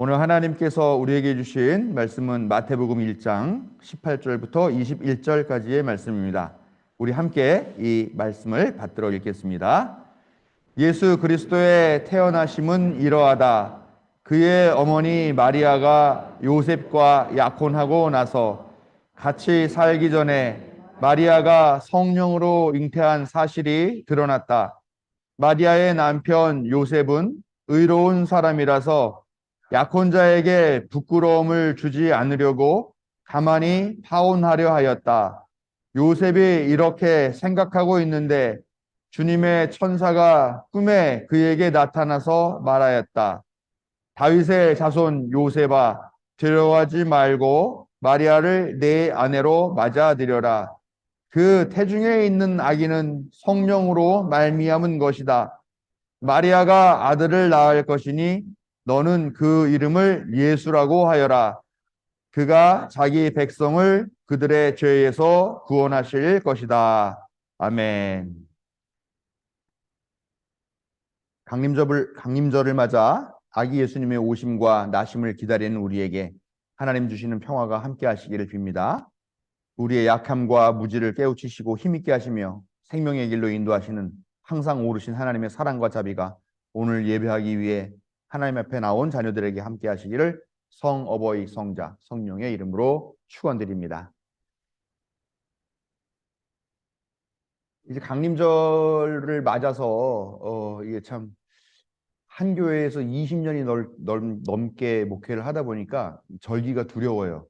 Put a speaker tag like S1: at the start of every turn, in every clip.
S1: 오늘 하나님께서 우리에게 주신 말씀은 마태복음 1장 18절부터 21절까지의 말씀입니다. 우리 함께 이 말씀을 받들어 읽겠습니다. 예수 그리스도의 태어나심은 이러하다. 그의 어머니 마리아가 요셉과 약혼하고 나서 같이 살기 전에 마리아가 성령으로 잉태한 사실이 드러났다. 마리아의 남편 요셉은 의로운 사람이라서 약혼자에게 부끄러움을 주지 않으려고 가만히 파혼하려 하였다. 요셉이 이렇게 생각하고 있는데 주님의 천사가 꿈에 그에게 나타나서 말하였다. 다윗의 자손 요셉아 두려워하지 말고 마리아를 내 아내로 맞아들여라. 그 태중에 있는 아기는 성령으로 말미암은 것이다. 마리아가 아들을 낳을 것이니 너는 그 이름을 예수라고 하여라. 그가 자기 백성을 그들의 죄에서 구원하실 것이다. 아멘. 강림절을, 강림절을 맞아 아기 예수님의 오심과 나심을 기다리는 우리에게 하나님 주시는 평화가 함께 하시기를 빕니다. 우리의 약함과 무지를 깨우치시고 힘있게 하시며 생명의 길로 인도하시는 항상 오르신 하나님의 사랑과 자비가 오늘 예배하기 위해 하나님 앞에 나온 자녀들에게 함께 하시기를 성 어버이 성자 성령의 이름으로 축원드립니다. 이제 강림절을 맞아서 어 이게 참 한 교회에서 20년이 넘, 넘, 넘게 목회를 하다 보니까 절기가 두려워요.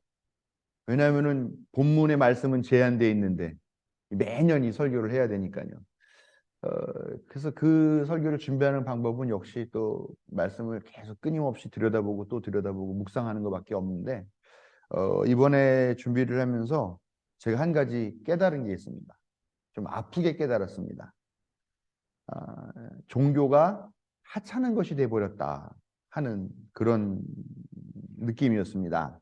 S1: 왜냐하면은 본문의 말씀은 제한되어 있는데 매년 이 설교를 해야 되니까요. 어, 그래서 그 설교를 준비하는 방법은 역시 또 말씀을 계속 끊임없이 들여다보고 또 들여다보고 묵상하는 것밖에 없는데 어, 이번에 준비를 하면서 제가 한 가지 깨달은 게 있습니다. 좀 아프게 깨달았습니다. 아, 종교가 하찮은 것이 되어버렸다 하는 그런 느낌이었습니다.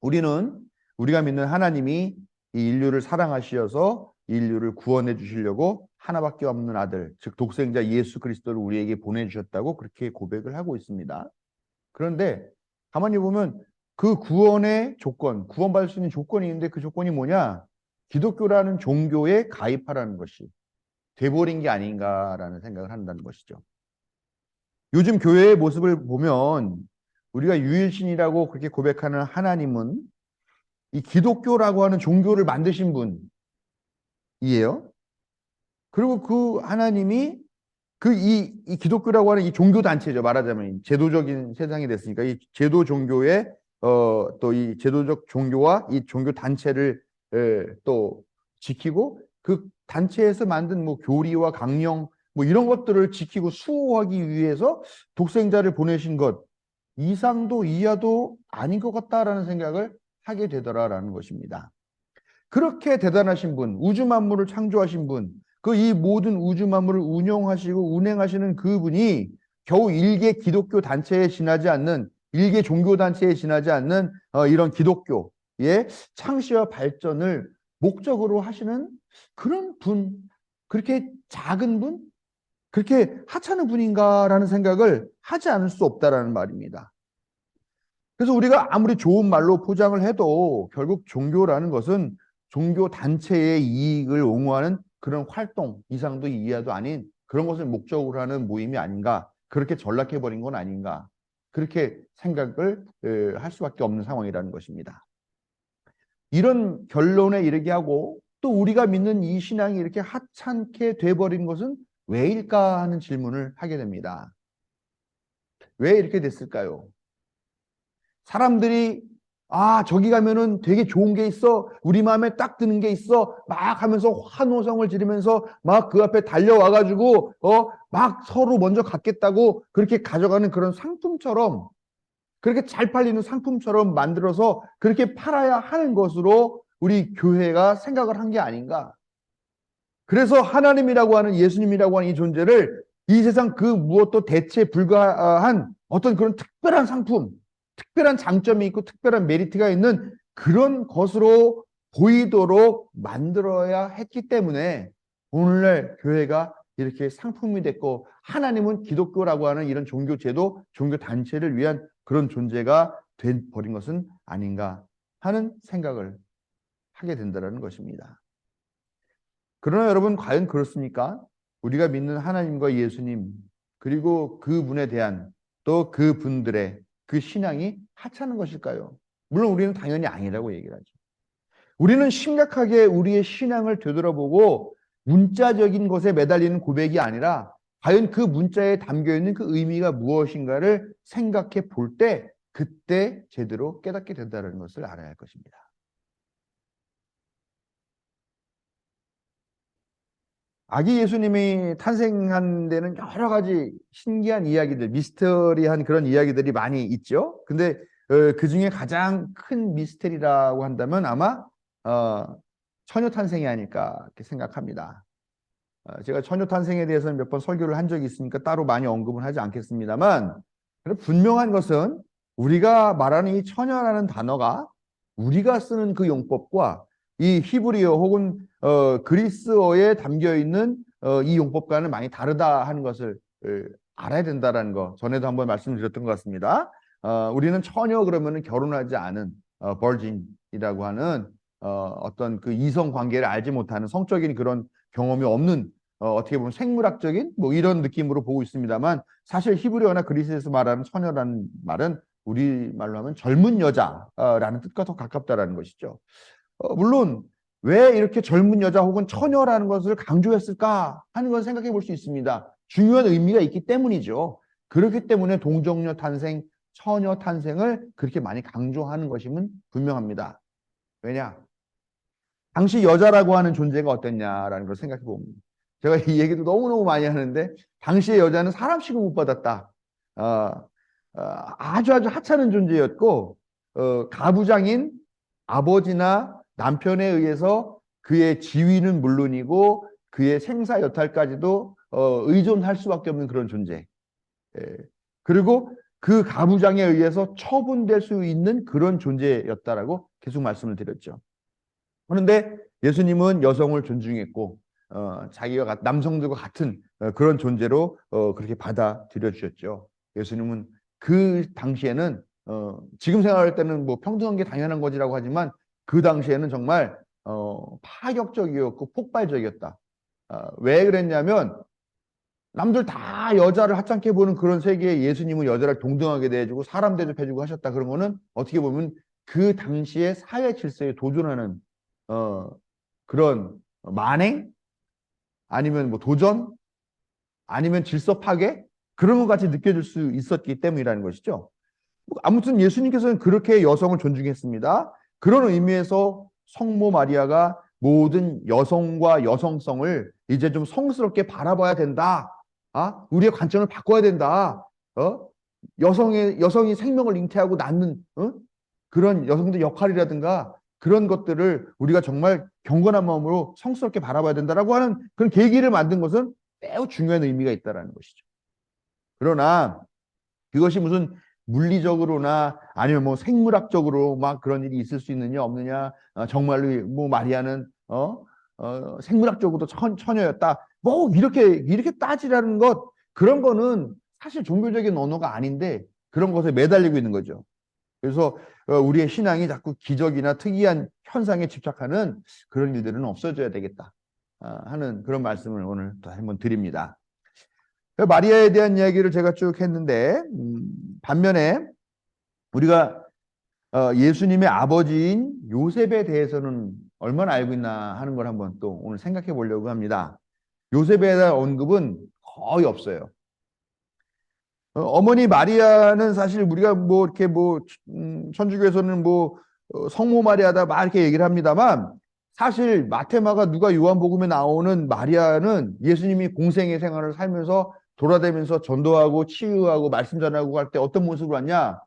S1: 우리는 우리가 믿는 하나님이 이 인류를 사랑하시어서 인류를 구원해 주시려고 하나밖에 없는 아들, 즉 독생자 예수 그리스도를 우리에게 보내주셨다고 그렇게 고백을 하고 있습니다. 그런데 가만히 보면 그 구원의 조건, 구원받을 수 있는 조건이 있는데 그 조건이 뭐냐? 기독교라는 종교에 가입하라는 것이 돼버린 게 아닌가라는 생각을 한다는 것이죠. 요즘 교회의 모습을 보면 우리가 유일신이라고 그렇게 고백하는 하나님은 이 기독교라고 하는 종교를 만드신 분이에요. 그리고 그 하나님이 그이 이 기독교라고 하는 이 종교 단체죠. 말하자면 제도적인 세상이 됐으니까 이 제도 종교의 어 또 이 제도적 종교와 이 종교 단체를 에, 또 지키고 그 단체에서 만든 뭐 교리와 강령 뭐 이런 것들을 지키고 수호하기 위해서 독생자를 보내신 것 이상도 이하도 아닌 것 같다라는 생각을 하게 되더라라는 것입니다. 그렇게 대단하신 분, 우주 만물을 창조하신 분, 그 이 모든 우주 만물을 운영하시고 운행하시는 그분이 겨우 일개 기독교 단체에 지나지 않는 일개 종교 단체에 지나지 않는 어, 이런 기독교의 창시와 발전을 목적으로 하시는 그런 분, 그렇게 작은 분, 그렇게 하찮은 분인가라는 생각을 하지 않을 수 없다라는 말입니다. 그래서 우리가 아무리 좋은 말로 포장을 해도 결국 종교라는 것은 종교 단체의 이익을 옹호하는 그런 활동 이상도 이하도 아닌 그런 것을 목적으로 하는 모임이 아닌가 그렇게 전락해 버린 건 아닌가 그렇게 생각을 할 수밖에 없는 상황이라는 것입니다. 이런 결론에 이르게 하고 또 우리가 믿는 이 신앙이 이렇게 하찮게 돼버린 것은 왜일까 하는 질문을 하게 됩니다. 왜 이렇게 됐을까요? 사람들이 아 저기 가면은 되게 좋은 게 있어. 우리 마음에 딱 드는 게 있어. 막 하면서 환호성을 지르면서 막 그 앞에 달려와 가지고 어 막 서로 먼저 갖겠다고 그렇게 가져가는 그런 상품처럼 그렇게 잘 팔리는 상품처럼 만들어서 그렇게 팔아야 하는 것으로 우리 교회가 생각을 한 게 아닌가. 그래서 하나님이라고 하는 예수님이라고 하는 이 존재를 이 세상 그 무엇도 대체 불가한 어떤 그런 특별한 상품 특별한 장점이 있고 특별한 메리트가 있는 그런 것으로 보이도록 만들어야 했기 때문에 오늘날 교회가 이렇게 상품이 됐고 하나님은 기독교라고 하는 이런 종교 제도, 종교 단체를 위한 그런 존재가 돼 버린 것은 아닌가 하는 생각을 하게 된다는 것입니다. 그러나 여러분 과연 그렇습니까? 우리가 믿는 하나님과 예수님 그리고 그분에 대한 또 그분들의 그 신앙이 하찮은 것일까요? 물론 우리는 당연히 아니라고 얘기를 하죠. 우리는 심각하게 우리의 신앙을 되돌아보고 문자적인 것에 매달리는 고백이 아니라 과연 그 문자에 담겨 있는 그 의미가 무엇인가를 생각해 볼 때 그때 제대로 깨닫게 된다는 것을 알아야 할 것입니다. 아기 예수님이 탄생한 데는 여러 가지 신기한 이야기들, 미스터리한 그런 이야기들이 많이 있죠. 근데 어, 그 중에 가장 큰 미스터리라고 한다면 아마 어, 처녀 탄생이 아닐까 이렇게 생각합니다. 어, 제가 처녀 탄생에 대해서는 몇 번 설교를 한 적이 있으니까 따로 많이 언급은 하지 않겠습니다만 분명한 것은 우리가 말하는 이 처녀라는 단어가 우리가 쓰는 그 용법과 이 히브리어 혹은 어, 그리스어에 담겨 있는 어, 이 용법과는 많이 다르다 하는 것을 어, 알아야 된다라는 거 전에도 한번 말씀드렸던 것 같습니다. 어, 우리는 처녀 그러면은 결혼하지 않은 어, 버진이라고 하는 어, 어떤 그 이성 관계를 알지 못하는 성적인 그런 경험이 없는 어, 어떻게 보면 생물학적인 뭐 이런 느낌으로 보고 있습니다만 사실 히브리어나 그리스에서 말하는 처녀라는 말은 우리 말로 하면 젊은 여자라는 뜻과 더 가깝다라는 것이죠. 어, 물론 왜 이렇게 젊은 여자 혹은 처녀라는 것을 강조했을까 하는 걸 생각해 볼 수 있습니다. 중요한 의미가 있기 때문이죠. 그렇기 때문에 동정녀 탄생, 처녀 탄생을 그렇게 많이 강조하는 것임은 분명합니다. 왜냐? 당시 여자라고 하는 존재가 어땠냐라는 걸 생각해 봅니다. 제가 이 얘기도 너무너무 많이 하는데 당시의 여자는 사람 취급 못 받았다. 어, 어, 아주 아주 하찮은 존재였고 어, 가부장인 아버지나 남편에 의해서 그의 지위는 물론이고 그의 생사 여탈까지도 어, 의존할 수밖에 없는 그런 존재. 예. 그리고 그 가부장에 의해서 처분될 수 있는 그런 존재였다라고 계속 말씀을 드렸죠. 그런데 예수님은 여성을 존중했고 어, 자기가 남성들과 같은 어, 그런 존재로 어, 그렇게 받아들여 주셨죠. 예수님은 그 당시에는 어, 지금 생각할 때는 뭐 평등한 게 당연한 거지라고 하지만 그 당시에는 정말 어, 파격적이었고 폭발적이었다. 어, 왜 그랬냐면 남들 다 여자를 하찮게 보는 그런 세계에 예수님은 여자를 동등하게 대해주고 사람 대접해주고 하셨다. 그런 거는 어떻게 보면 그 당시의 사회 질서에 도전하는 어, 그런 만행 아니면 뭐 도전 아니면 질서 파괴 그런 것 같이 느껴질 수 있었기 때문이라는 것이죠. 아무튼 예수님께서는 그렇게 여성을 존중했습니다. 그런 의미에서 성모 마리아가 모든 여성과 여성성을 이제 좀 성스럽게 바라봐야 된다. 아, 우리의 관점을 바꿔야 된다. 어? 여성의 여성이 생명을 잉태하고 낳는 어? 그런 여성들 역할이라든가 그런 것들을 우리가 정말 경건한 마음으로 성스럽게 바라봐야 된다라고 하는 그런 계기를 만든 것은 매우 중요한 의미가 있다라는 것이죠. 그러나 그것이 무슨 물리적으로나 아니면 뭐 생물학적으로 막 그런 일이 있을 수 있느냐 없느냐 어, 정말로 뭐 마리아는 어, 어 생물학적으로도 천, 처녀였다 뭐 이렇게 이렇게 따지라는 것 그런 거는 사실 종교적인 언어가 아닌데 그런 것에 매달리고 있는 거죠. 그래서 어, 우리의 신앙이 자꾸 기적이나 특이한 현상에 집착하는 그런 일들은 없어져야 되겠다 어, 하는 그런 말씀을 오늘 또 한번 드립니다. 마리아에 대한 이야기를 제가 쭉 했는데 음, 반면에 우리가 어, 예수님의 아버지인 요셉에 대해서는 얼마나 알고 있나 하는 걸 한번 또 오늘 생각해 보려고 합니다. 요셉에 대한 언급은 거의 없어요. 어, 어머니 마리아는 사실 우리가 뭐 이렇게 뭐 음, 천주교에서는 뭐 어, 성모 마리아다 막 이렇게 얘기를 합니다만 사실 마테마가 누가 요한복음에 나오는 마리아는 예수님이 공생의 생활을 살면서 돌아다니면서 전도하고 치유하고 말씀 전하고 할 때 어떤 모습으로 왔냐?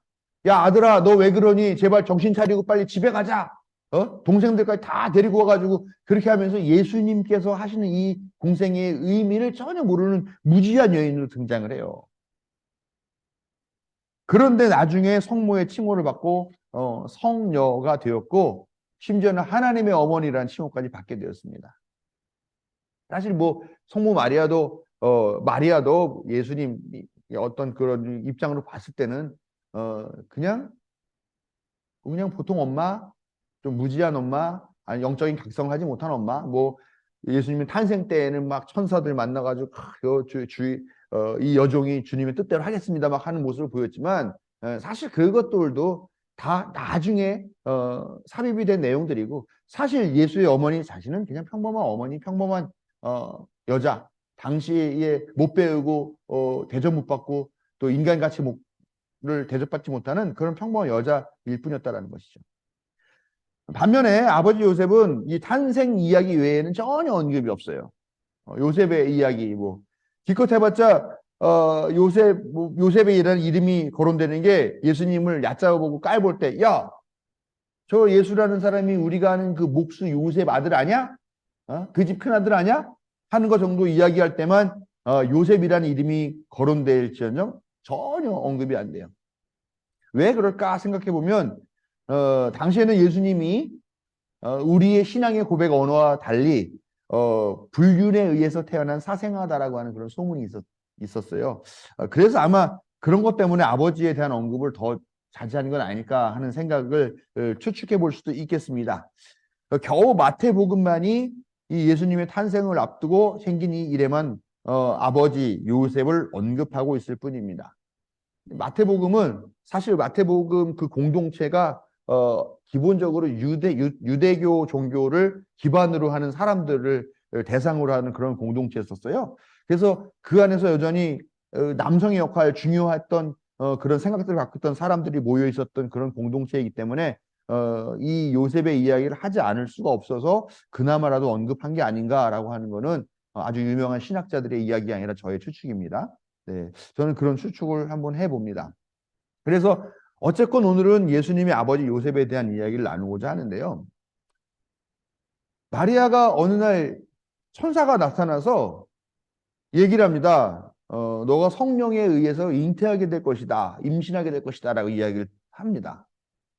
S1: 야 아들아 너 왜 그러니? 제발 정신 차리고 빨리 집에 가자. 어? 동생들까지 다 데리고 와가지고 그렇게 하면서 예수님께서 하시는 이 공생의 의미를 전혀 모르는 무지한 여인으로 등장을 해요. 그런데 나중에 성모의 칭호를 받고 어, 성녀가 되었고 심지어는 하나님의 어머니라는 칭호까지 받게 되었습니다. 사실 뭐 성모 마리아도 어, 마리아도 예수님 어떤 그런 입장으로 봤을 때는 어, 그냥 그냥 보통 엄마, 좀 무지한 엄마, 아니 영적인 각성을 하지 못한 엄마, 뭐 예수님의 탄생 때에는 막 천사들 만나가지고 크, 주, 주, 어, 이 여종이 주님의 뜻대로 하겠습니다 막 하는 모습을 보였지만 에, 사실 그것들도 다 나중에 어, 삽입이 된 내용들이고 사실 예수의 어머니 자신은 그냥 평범한 어머니, 평범한 어, 여자, 당시에 못 배우고 어, 대접 못 받고 또 인간같이 를 대접받지 못하는 그런 평범한 여자일 뿐이었다라는 것이죠. 반면에 아버지 요셉은 이 탄생 이야기 외에는 전혀 언급이 없어요. 어, 요셉의 이야기 뭐 기껏 해봤자 어, 요셉 뭐, 요셉이라는 이름이 거론되는 게 예수님을 얕잡아보고 깔볼 때, 야, 저 예수라는 사람이 우리가 아는 그 목수 요셉 아들 아니야? 어? 그 집 큰 아들 아니야? 하는 것 정도 이야기할 때만 어, 요셉이라는 이름이 거론될지언정 전혀 언급이 안 돼요. 왜 그럴까 생각해 보면 어, 당시에는 예수님이 어, 우리의 신앙의 고백 언어와 달리 어, 불륜에 의해서 태어난 사생아다라고 하는 그런 소문이 있었, 있었어요. 어, 그래서 아마 그런 것 때문에 아버지에 대한 언급을 더 자제하는 건 아닐까 하는 생각을 어, 추측해 볼 수도 있겠습니다. 어, 겨우 마태복음만이 이 예수님의 탄생을 앞두고 생긴 이 일에만 어, 아버지 요셉을 언급하고 있을 뿐입니다. 마태복음은 사실 마태복음 그 공동체가 어, 기본적으로 유대 유, 유대교 종교를 기반으로 하는 사람들을 대상으로 하는 그런 공동체였었어요. 그래서 그 안에서 여전히 어, 남성의 역할 중요했던 어, 그런 생각들을 갖고 있던 사람들이 모여 있었던 그런 공동체이기 때문에 어, 이 요셉의 이야기를 하지 않을 수가 없어서 그나마라도 언급한 게 아닌가라고 하는 거는 아주 유명한 신학자들의 이야기가 아니라 저의 추측입니다. 네, 저는 그런 추측을 한번 해봅니다. 그래서 어쨌건 오늘은 예수님의 아버지 요셉에 대한 이야기를 나누고자 하는데요. 마리아가 어느 날 천사가 나타나서 얘기를 합니다. 어, 너가 성령에 의해서 잉태하게 될 것이다. 임신하게 될 것이다. 라고 이야기를 합니다.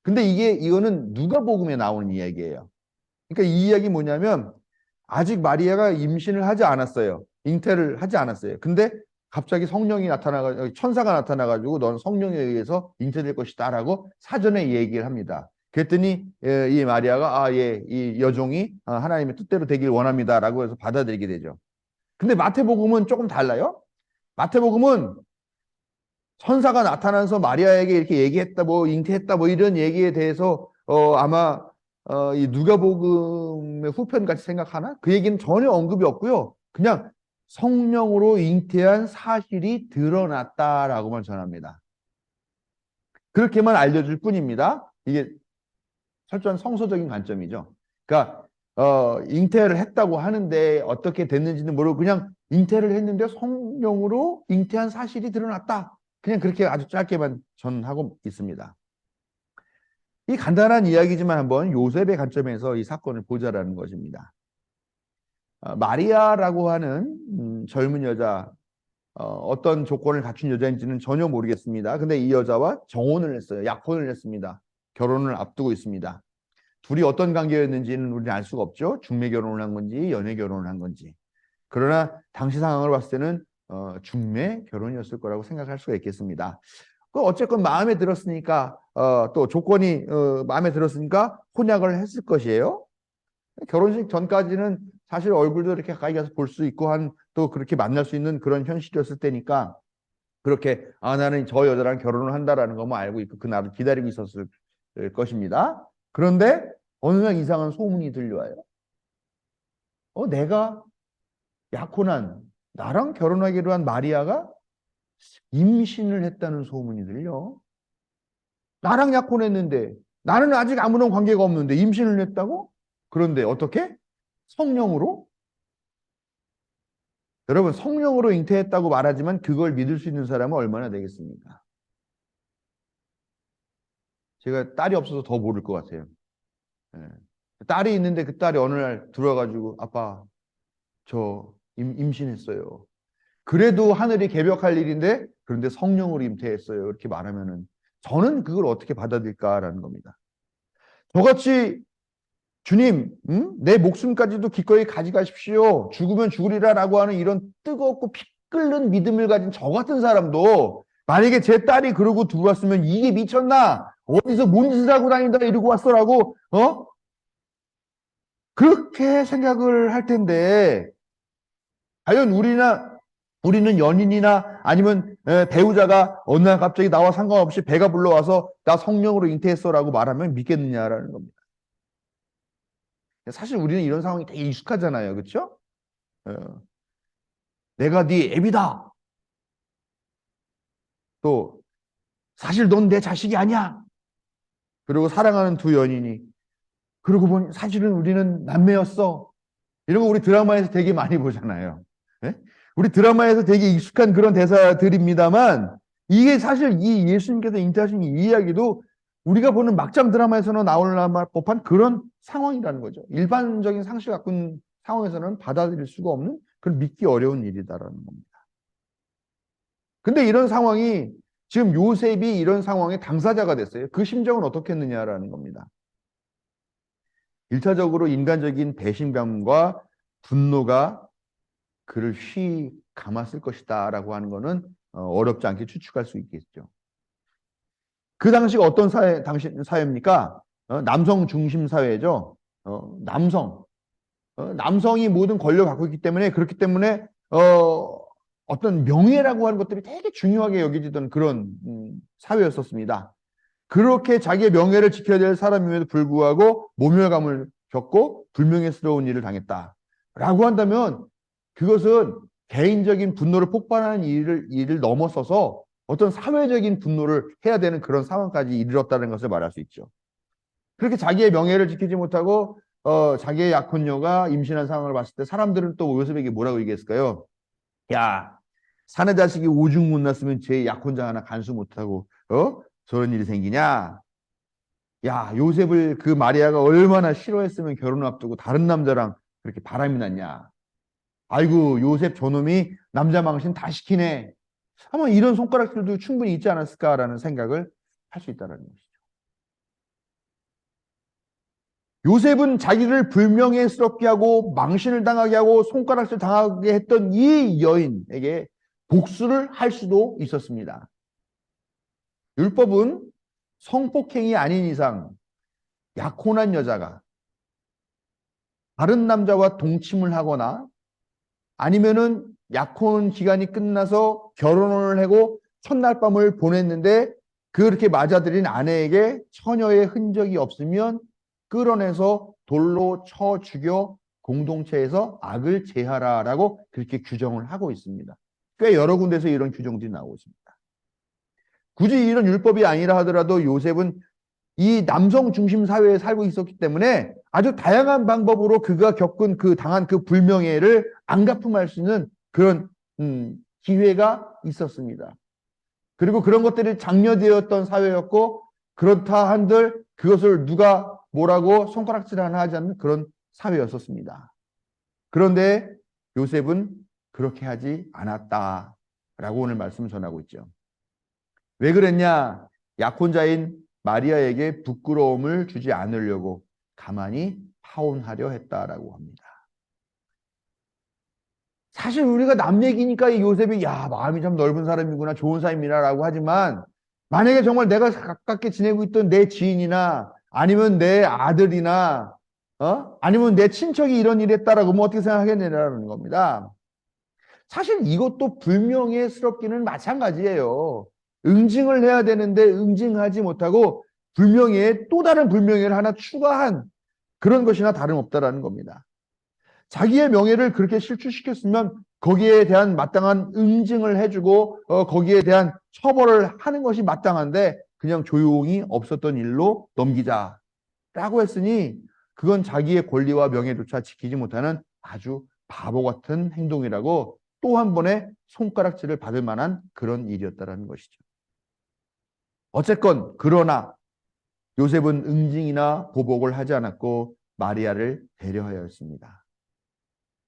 S1: 근데 이게, 이거는 누가복음에 나오는 이야기예요. 그러니까 이 이야기 뭐냐면, 아직 마리아가 임신을 하지 않았어요. 잉태를 하지 않았어요. 근데 갑자기 성령이 나타나가 천사가 나타나가지고 넌 성령에 의해서 잉태될 것이다라고 사전에 얘기를 합니다. 그랬더니 예, 이 마리아가 아 예 이 여종이 아, 하나님의 뜻대로 되길 원합니다라고 해서 받아들이게 되죠. 근데 마태복음은 조금 달라요. 마태복음은 천사가 나타나서 마리아에게 이렇게 얘기했다 뭐 잉태했다 뭐 이런 얘기에 대해서 어 아마 어, 이 누가복음의 후편 같이 생각하나? 그 얘기는 전혀 언급이 없고요. 그냥 성령으로 잉태한 사실이 드러났다라고만 전합니다. 그렇게만 알려줄 뿐입니다. 이게 철저한 성서적인 관점이죠. 그러니까 어, 잉태를 했다고 하는데 어떻게 됐는지는 모르고 그냥 잉태를 했는데 성령으로 잉태한 사실이 드러났다. 그냥 그렇게 아주 짧게만 전하고 있습니다. 이 간단한 이야기지만 한번 요셉의 관점에서 이 사건을 보자라는 것입니다. 어, 마리아라고 하는 음, 젊은 여자 어, 떤 조건을 갖춘 여자인지는 전혀 모르겠습니다. 근데 이 여자와 정혼을 했어요. 약혼을 했습니다. 결혼을 앞두고 있습니다. 둘이 어떤 관계였는지는 우리는 알 수가 없죠. 중매 결혼을 한 건지 연애 결혼을 한 건지. 그러나 당시 상황을 봤을 때는 어, 중매 결혼이었을 거라고 생각할 수가 있겠습니다. 그 어쨌건 마음에 들었으니까 어, 또 조건이 어, 마음에 들었으니까 혼약을 했을 것이에요. 결혼식 전까지는 사실 얼굴도 이렇게 가까이 가서 볼 수 있고 한 또 그렇게 만날 수 있는 그런 현실이었을 때니까 그렇게 아 나는 저 여자랑 결혼을 한다라는 것만 알고 있고 그 날을 기다리고 있었을 것입니다. 그런데 어느 날 이상한 소문이 들려와요. 어 내가 약혼한 나랑 결혼하기로 한 마리아가 임신을 했다는 소문이 들려. 나랑 약혼했는데 나는 아직 아무런 관계가 없는데 임신을 했다고? 그런데 어떻게? 성령으로? 여러분 성령으로 잉태했다고 말하지만 그걸 믿을 수 있는 사람은 얼마나 되겠습니까? 제가 딸이 없어서 더 모를 것 같아요. 예. 딸이 있는데 그 딸이 어느 날 들어와가지고 아빠 저 임, 임신했어요. 그래도 하늘이 개벽할 일인데 그런데 성령으로 임태했어요. 이렇게 말하면은 저는 그걸 어떻게 받아들일까라는 겁니다. 저같이 주님, 음? 내 목숨까지도 기꺼이 가져가십시오. 죽으면 죽으리라라고 하는 이런 뜨겁고 피 끓는 믿음을 가진 저 같은 사람도 만약에 제 딸이 그러고 들어왔으면 이게 미쳤나? 어디서 뭔 짓을 하고 다닌다 이러고 왔어라고 어? 그렇게 생각을 할 텐데 과연 우리나 우리는 연인이나 아니면 에, 배우자가 어느 날 갑자기 나와 상관없이 배가 불러와서 나 성령으로 잉태했어라고 말하면 믿겠느냐라는 겁니다. 사실 우리는 이런 상황이 되게 익숙하잖아요. 그렇죠? 어. 내가 네 애비다. 또 사실 넌 내 자식이 아니야. 그리고 사랑하는 두 연인이 그러고 보니 사실은 우리는 남매였어. 이런 거 우리 드라마에서 되게 많이 보잖아요. 네? 우리 드라마에서 되게 익숙한 그런 대사들입니다만 이게 사실 이 예수님께서 잉태하신 이 이야기도 우리가 보는 막장 드라마에서는 나올 법한 그런 상황이라는 거죠. 일반적인 상식 갖고 있는 상황에서는 받아들일 수가 없는 그런 믿기 어려운 일이다라는 겁니다. 근데 이런 상황이 지금 요셉이 이런 상황의 당사자가 됐어요. 그 심정은 어떻게 했느냐라는 겁니다. 일차적으로 인간적인 배신감과 분노가 그를 휘 감았을 것이다 라고 하는 것은 어, 어렵지 않게 추측할 수 있겠죠. 그 당시가 어떤 사회, 당시 사회입니까? 어, 남성 중심 사회죠. 어, 남성. 어, 남성이 모든 권력을 갖고 있기 때문에 그렇기 때문에 어, 어떤 명예라고 하는 것들이 되게 중요하게 여겨지던 그런 음, 사회였었습니다. 그렇게 자기의 명예를 지켜야 될 사람임에도 불구하고 모멸감을 겪고 불명예스러운 일을 당했다. 라고 한다면 그것은 개인적인 분노를 폭발하는 일을, 일을 넘어서서 어떤 사회적인 분노를 해야 되는 그런 상황까지 이르렀다는 것을 말할 수 있죠. 그렇게 자기의 명예를 지키지 못하고 어, 자기의 약혼녀가 임신한 상황을 봤을 때 사람들은 또 요셉에게 뭐라고 얘기했을까요? 야, 사내 자식이 오중 못 났으면 제 약혼자 하나 간수 못하고 어? 저런 일이 생기냐? 야, 요셉을 그 마리아가 얼마나 싫어했으면 결혼 앞두고 다른 남자랑 그렇게 바람이 났냐? 아이고, 요셉 저놈이 남자 망신 다 시키네. 아마 이런 손가락들도 충분히 있지 않았을까라는 생각을 할 수 있다는 것이죠. 요셉은 자기를 불명예스럽게 하고 망신을 당하게 하고 손가락질 당하게 했던 이 여인에게 복수를 할 수도 있었습니다. 율법은 성폭행이 아닌 이상 약혼한 여자가 다른 남자와 동침을 하거나 아니면은 약혼 기간이 끝나서 결혼을 하고 첫날 밤을 보냈는데 그렇게 맞아들인 아내에게 처녀의 흔적이 없으면 끌어내서 돌로 쳐 죽여 공동체에서 악을 제하라라고 그렇게 규정을 하고 있습니다. 꽤 여러 군데서 이런 규정들이 나오고 있습니다. 굳이 이런 율법이 아니라 하더라도 요셉은 이 남성 중심 사회에 살고 있었기 때문에 아주 다양한 방법으로 그가 겪은 그 당한 그 불명예를 안가품할 수 있는 그런 음, 기회가 있었습니다. 그리고 그런 것들이 장려되었던 사회였고 그렇다 한들 그것을 누가 뭐라고 손가락질 하나 하지 않는 그런 사회였었습니다. 그런데 요셉은 그렇게 하지 않았다라고 오늘 말씀을 전하고 있죠. 왜 그랬냐? 약혼자인 마리아에게 부끄러움을 주지 않으려고 가만히 파혼하려 했다라고 합니다. 사실 우리가 남 얘기니까 요셉이 야 마음이 참 넓은 사람이구나 좋은 사람이라라고 하지만 만약에 정말 내가 가깝게 지내고 있던 내 지인이나 아니면 내 아들이나 어 아니면 내 친척이 이런 일 했다라고 뭐 어떻게 생각하겠느냐라는 겁니다. 사실 이것도 불명예스럽기는 마찬가지예요. 응징을 해야 되는데 응징하지 못하고 불명예에 또 다른 불명예를 하나 추가한 그런 것이나 다름없다라는 겁니다. 자기의 명예를 그렇게 실추시켰으면 거기에 대한 마땅한 응징을 해주고 어, 거기에 대한 처벌을 하는 것이 마땅한데 그냥 조용히 없었던 일로 넘기자라고 했으니 그건 자기의 권리와 명예조차 지키지 못하는 아주 바보 같은 행동이라고 또 한 번의 손가락질을 받을 만한 그런 일이었다라는 것이죠. 어쨌건 그러나 요셉은 응징이나 보복을 하지 않았고 마리아를 배려하였습니다.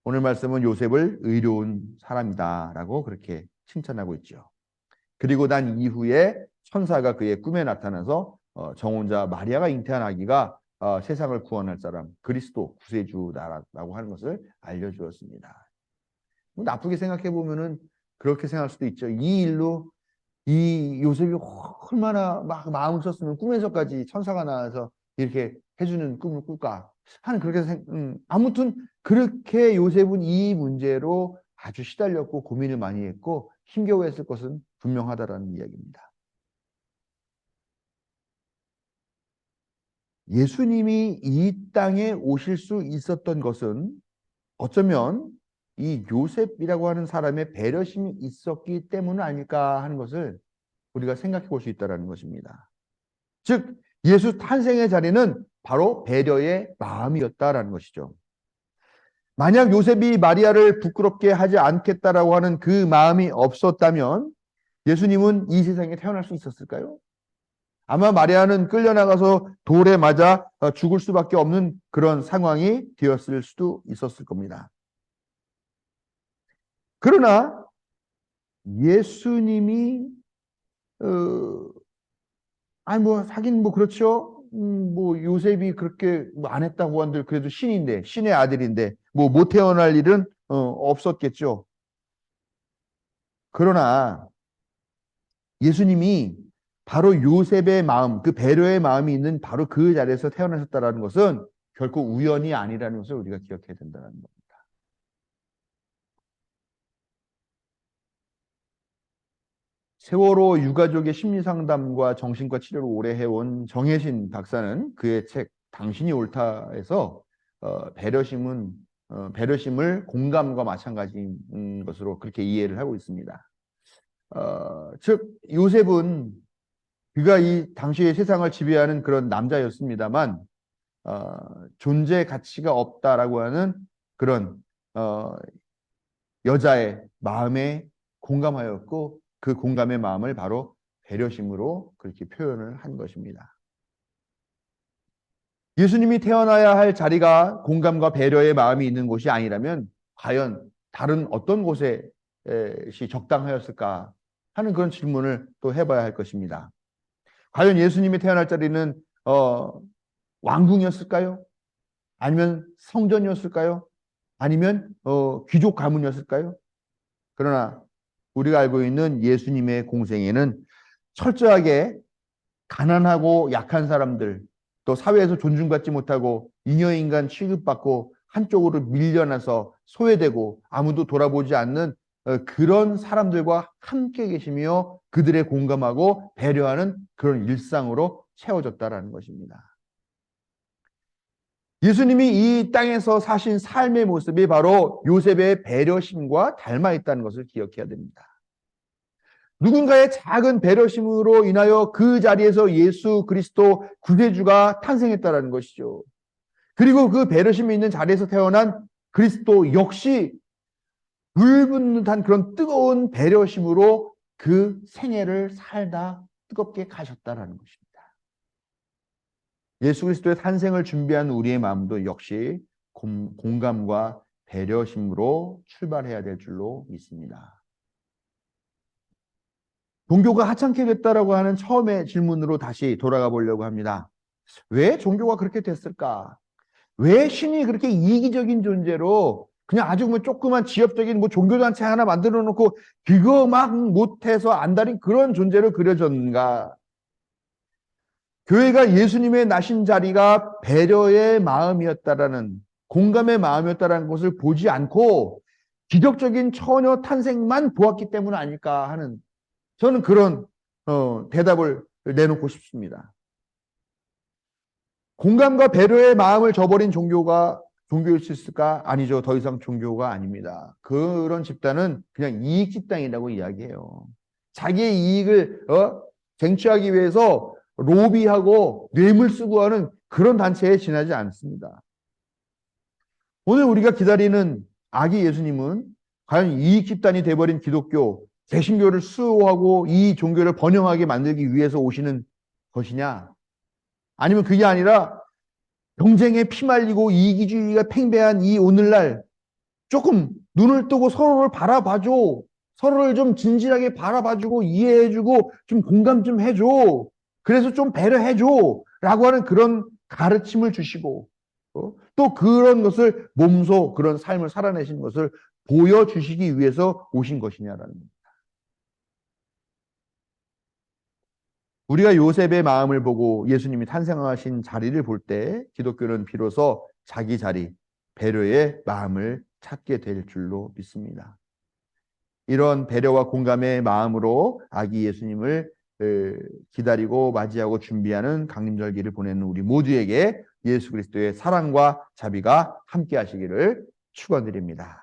S1: 오늘 말씀은 요셉을 의로운 사람이다라고 그렇게 칭찬하고 있죠. 그리고 난 이후에 천사가 그의 꿈에 나타나서 어, 정혼자 마리아가 잉태한 아기가 어, 세상을 구원할 사람 그리스도 구세주다라고 하는 것을 알려주었습니다. 뭐 나쁘게 생각해 보면은 그렇게 생각할 수도 있죠. 이 일로 이 요셉이 얼마나 막 마음을 썼으면 꿈에서까지 천사가 나와서 이렇게 해주는 꿈을 꿀까 하는 그렇게 생 음, 아무튼 그렇게 요셉은 이 문제로 아주 시달렸고 고민을 많이 했고 힘겨워했을 것은 분명하다라는 이야기입니다. 예수님이 이 땅에 오실 수 있었던 것은 어쩌면 이 요셉이라고 하는 사람의 배려심이 있었기 때문 아닐까 하는 것을 우리가 생각해 볼 수 있다는 것입니다. 즉, 예수 탄생의 자리는 바로 배려의 마음이었다라는 것이죠. 만약 요셉이 마리아를 부끄럽게 하지 않겠다라고 하는 그 마음이 없었다면 예수님은 이 세상에 태어날 수 있었을까요? 아마 마리아는 끌려나가서 돌에 맞아 죽을 수밖에 없는 그런 상황이 되었을 수도 있었을 겁니다. 그러나 예수님이 어, 아니 뭐 하긴 뭐 그렇죠. 음, 뭐 요셉이 그렇게 뭐 안 했다고 한들 그래도 신인데 신의 아들인데 뭐 못 태어날 일은 어, 없었겠죠. 그러나 예수님이 바로 요셉의 마음, 그 배려의 마음이 있는 바로 그 자리에서 태어나셨다라는 것은 결코 우연이 아니라는 것을 우리가 기억해야 된다는 겁니다. 세월호 유가족의 심리상담과 정신과 치료를 오래 해온 정혜신 박사는 그의 책 당신이 옳다에서 어, 배려심은 어, 배려심을 공감과 마찬가지인 것으로 그렇게 이해를 하고 있습니다. 어, 즉 요셉은 그가 이 당시의 세상을 지배하는 그런 남자였습니다만 어, 존재 가치가 없다라고 하는 그런 어, 여자의 마음에 공감하였고 그 공감의 마음을 바로 배려심으로 그렇게 표현을 한 것입니다. 예수님이 태어나야 할 자리가 공감과 배려의 마음이 있는 곳이 아니라면 과연 다른 어떤 곳에 적당하였을까 하는 그런 질문을 또 해봐야 할 것입니다. 과연 예수님이 태어날 자리는 어, 왕궁이었을까요? 아니면 성전이었을까요? 아니면 어, 귀족 가문이었을까요? 그러나 우리가 알고 있는 예수님의 공생에는 철저하게 가난하고 약한 사람들, 또 사회에서 존중받지 못하고 잉여인간 취급받고 한쪽으로 밀려나서 소외되고 아무도 돌아보지 않는 어, 그런 사람들과 함께 계시며 그들의 공감하고 배려하는 그런 일상으로 채워졌다라는 것입니다. 예수님이 이 땅에서 사신 삶의 모습이 바로 요셉의 배려심과 닮아 있다는 것을 기억해야 됩니다. 누군가의 작은 배려심으로 인하여 그 자리에서 예수 그리스도 구세주가 탄생했다라는 것이죠. 그리고 그 배려심이 있는 자리에서 태어난 그리스도 역시 불붙는 그런 뜨거운 배려심으로 그 생애를 살다 뜨겁게 가셨다라는 것입니다. 예수 그리스도의 탄생을 준비한 우리의 마음도 역시 공, 감과 배려심으로 출발해야 될 줄로 믿습니다. 종교가 하찮게 됐다라고 하는 처음의 질문으로 다시 돌아가 보려고 합니다. 왜 종교가 그렇게 됐을까? 왜 신이 그렇게 이기적인 존재로 그냥 아주 뭐 조그만 지역적인 뭐 종교단체 하나 만들어 놓고 그거 막 못해서 안달인 그런 존재로 그려졌는가? 교회가 예수님의 나신 자리가 배려의 마음이었다라는 공감의 마음이었다라는 것을 보지 않고 기적적인 처녀 탄생만 보았기 때문 아닐까 하는 저는 그런 어, 대답을 내놓고 싶습니다. 공감과 배려의 마음을 저버린 종교가 종교일 수 있을까? 아니죠. 더 이상 종교가 아닙니다. 그런 집단은 그냥 이익 집단이라고 이야기해요. 자기의 이익을 어? 쟁취하기 위해서 로비하고 뇌물 쓰고 하는 그런 단체에 지나지 않습니다. 오늘 우리가 기다리는 아기 예수님은 과연 이익 집단이 돼버린 기독교, 개신교를 수호하고 이 종교를 번영하게 만들기 위해서 오시는 것이냐? 아니면 그게 아니라 경쟁에 피말리고 이기주의가 팽배한 이 오늘날 조금 눈을 뜨고 서로를 바라봐줘. 서로를 좀 진실하게 바라봐주고 이해해주고 좀 공감 좀 해줘. 그래서 좀 배려해줘. 라고 하는 그런 가르침을 주시고 어, 또 그런 것을 몸소 그런 삶을 살아내신 것을 보여주시기 위해서 오신 것이냐라는 겁니다. 우리가 요셉의 마음을 보고 예수님이 탄생하신 자리를 볼 때 기독교는 비로소 자기 자리, 배려의 마음을 찾게 될 줄로 믿습니다. 이런 배려와 공감의 마음으로 아기 예수님을 기다리고 맞이하고 준비하는 강림절기를 보내는 우리 모두에게 예수 그리스도의 사랑과 자비가 함께 하시기를 축원드립니다.